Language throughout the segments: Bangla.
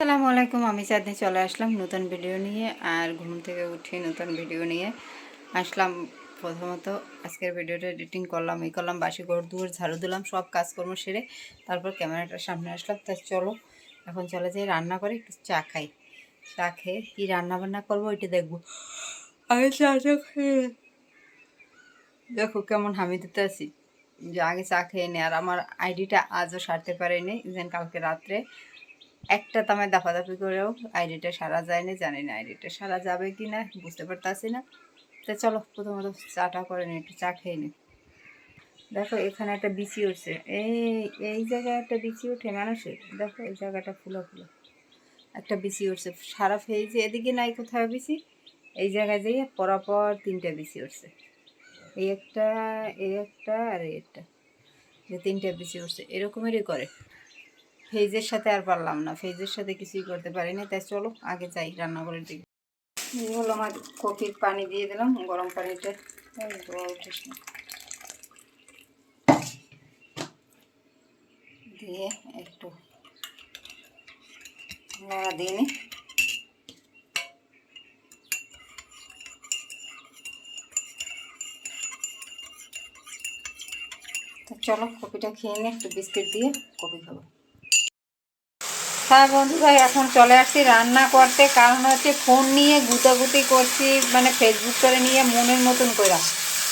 আসসালামু আলাইকুম, আমি চাঁদনি চলে আসলাম নতুন ভিডিও নিয়ে আর ঘুম থেকে উঠে নতুন ভিডিও নিয়ে। আসলাম প্রথমত আজকের ভিডিওটা এডিটিং করলাম, এই করলাম, বাসি ঘর দুয়ার ঝাড়ু দিলাম, সব কাজকর্ম সেরে তারপর ক্যামেরাটার সামনে আসলাম। তাই চলো, এখন চলে যাই রান্না করে, একটু চা খাই। চা খেয়ে কী রান্না বান্না করব ওইটা দেখব। আগে চাটা খেয়ে দেখো কেমন হামি দিতে আছি। যে আগে চা খেয়ে নে, আর আমার আইডিটা আজও সারতে পারেনি যেন কালকে রাত্রে। একটা তামে দাফাদাফি করেও আইডিটা সারা যায়নি, জানি না আইডিটা সারা যাবে কি না বুঝতে পারতাছি না। তো চলো, প্রথমত চাটা করে নি একটু চা খেয়ে নি দেখো, এখানে একটা বিচি উঠছে। এই এই জায়গায় একটা বিচি ওঠে মানুষের? দেখো, এই জায়গাটা ফুলো ফুলো। একটা বিচি উঠছে। সারা ফেয়েছে এদিকে নাই কোথাও বিচি? এই জায়গায় যেয়ে পরাপর তিনটা বিচি উঠছে। এই একটা এই একটা আর এই একটা। যে তিনটা বিচি উঠছে, এরকমেরই করে। ফেজের সাথে আর পারলাম না। ফেজের সাথে কিছুই করতে পারিনি। তাই চলো, আগে যাই রান্নাঘরের দিকে। এই হলো আমার কফির পানি দিয়ে দিলাম, গরম পানিটা। দিয়ে একটু লড়া দিয়ে তো চলো কপিটা খেয়ে নিয়ে একটু বিস্কিট দিয়ে কপি খাব। হ্যাঁ বন্ধুরা এখন চলে আসছি রান্না করতে। কারণ হচ্ছে ফোন নিয়ে গুতাগুতি করছি মানে ফেসবুক করে নিয়ে মনের মতন করে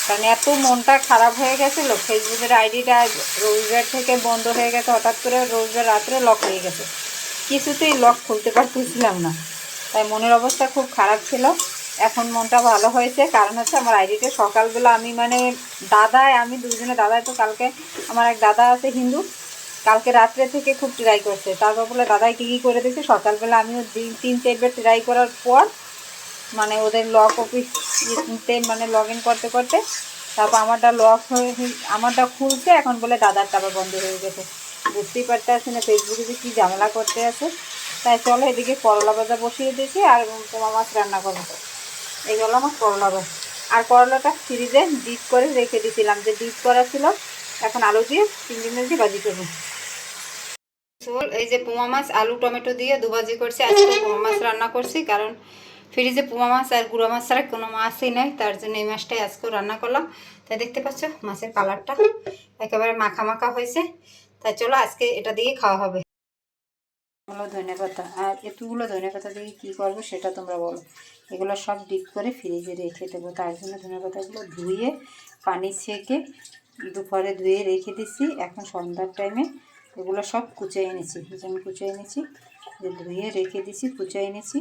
কারণ এত মনটা খারাপ হয়ে গেছিল ফেসবুকের আইডিটা রবিবার থেকে বন্ধ হয়ে গেছে, হঠাৎ করে রবিবার রাত্রে লক হয়ে গেছে। কিছুতেই লক খুলতে পারতেছিলাম না। তাই মনের অবস্থা খুব খারাপ ছিল। এখন মনটা ভালো হয়েছে, কারণ হচ্ছে আমার আইডিটা সকালবেলা আমি মানে দাদায়, আমি দুজনে দাদাই তো কালকে, আমার এক দাদা আছে হিন্দু কালকে রাত্রে থেকে খুব ট্রাই করছে। তারপর বলে দাদাই, কী কী করে দিয়েছে? সকালবেলা আমিও দিন- তিন চারবার ট্রাই করার পর মানে ওদের লক অফিসতে মানে লগ ইন করতে করতে, তারপর আমারটা লক হয়ে, আমারটা খুলছে। এখন বলে দাদারটা আবার বন্ধ হয়ে গেছে। বুঝতেই পারতে না ফেসবুকে যে কী ঝামেলা করতে আছে। তাই চলো এদিকে করলা ভাজা বসিয়ে দিয়েছি আর তোমার মাছ রান্না করব। এই হলো আমার করলা ভাজা। আর করলাটা ফ্রিজে ডিপ করে রেখে দিয়েছিলাম। যে ডিপ করা ছিল, এখন আলু দিয়ে তিন মাছ দিয়ে ভাজি করব। ঝোল, এই যে পোমা মাছ, আলু, টমেটো দিয়ে দুভাজি করছি। আজকে পোমা মাছ রান্না করছি, কারণ ফ্রিজে পোমা মাছ আর গুঁড়ো মাছ ছাড়া কোনো মাছই নাই, তার জন্য এই মাছটাই আজকেও রান্না করলাম। তাই দেখতে পাচ্ছ মাছের কালারটা একেবারে মাখা মাখা হয়েছে। তাই চলো আজকে এটা দিয়ে খাওয়া হবে। হলো ধনে পাতা, আর এতগুলো ধনে পাতা দিয়ে কী করব সেটা তোমরা বলো। এগুলো সব ডিপ করে ফ্রিজে রেখে দেবো। তার জন্য ধনে পাতাগুলো ধুয়ে, পানি ছেঁকে দুপুরে ধুয়ে রেখে দিচ্ছি এখন সন্ধ্যার টাইমে এগুলো সব কুচিয়ে এনেছি যেমন কুচিয়ে এনেছি ধুয়ে রেখে দিছি কুচিয়ে এনেছি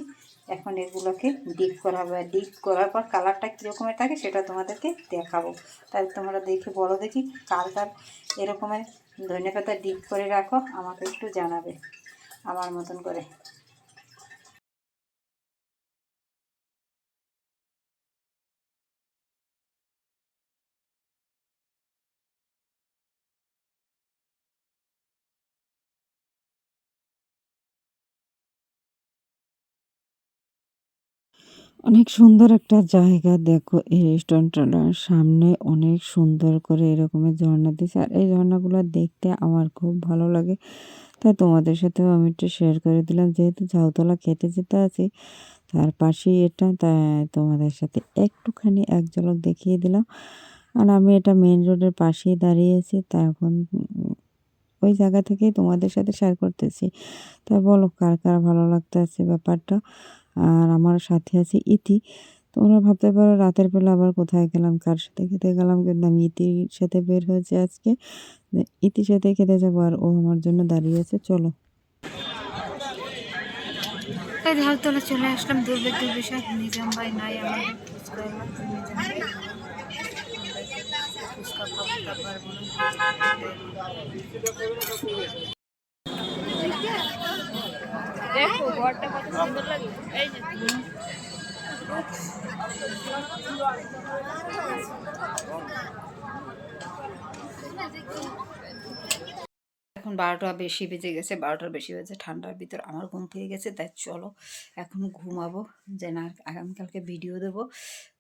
এখন এগুলোকে ডিপ করা হবে। ডিপ করার পর কালারটা কীরকমের থাকে সেটা তোমাদেরকে দেখাবো। তাই তোমরা দেখে বলো দেখি কার কার এরকমের ধনে পাতা ডিপ করে রাখো, আমাকে একটু জানাবে। আমার মতন করে। অনেক সুন্দর একটা জায়গা। দেখো, এই রেস্টুরেন্টটার সামনে অনেক সুন্দর করে এরকমের ঝর্ণা দিয়েছে আর এই ঝর্ণাগুলো দেখতে আমার খুব ভালো লাগে। তাই তোমাদের সাথেও আমি একটু শেয়ার করে দিলাম। যেহেতু ঝাউতলা খেতে যেতে আছি, তার পাশেই এটা, তাই তোমাদের সাথে একটুখানি এক ঝলক দেখিয়ে দিলাম। আর আমি এটা মেন রোডের পাশেই দাঁড়িয়েছি তা এখন ওই জায়গা থেকেই তোমাদের সাথে শেয়ার করতেছি। তা বলো, কার কার ভালো লাগতে আছে ব্যাপারটা? আর আমার সাথে আছে ইতি। তোমরা ভাবতে পারো রাতের বেলা আবার কোথায় গেলাম, কার সাথে খেতে গেলাম? কিন্তু আমি ইতির সাথে বের হয়েছে আজকে। ইতির সাথে খেতে যাব আর ও আমার জন্য দাঁড়িয়ে আছে, চলো। চলে আসলাম নিজাম ভাই নাই এখন বারোটা বেশি বেজে গেছে, বারোটার বেশি বেজে ঠান্ডার ভিতর আমার ঘুম পেয়ে গেছে, তাই চলো এখন ঘুমাবো যে না আগামীকালকে ভিডিও দেবো।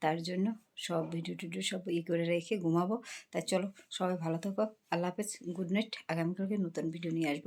তার জন্য সব ভিডিও টিডিও সব ই করে রেখে ঘুমাবো। তাই চলো সবাই ভালো থাকো, আল্লাহ হাফেজ গুড নাইট আগামীকালকে নতুন ভিডিও নিয়ে আসব।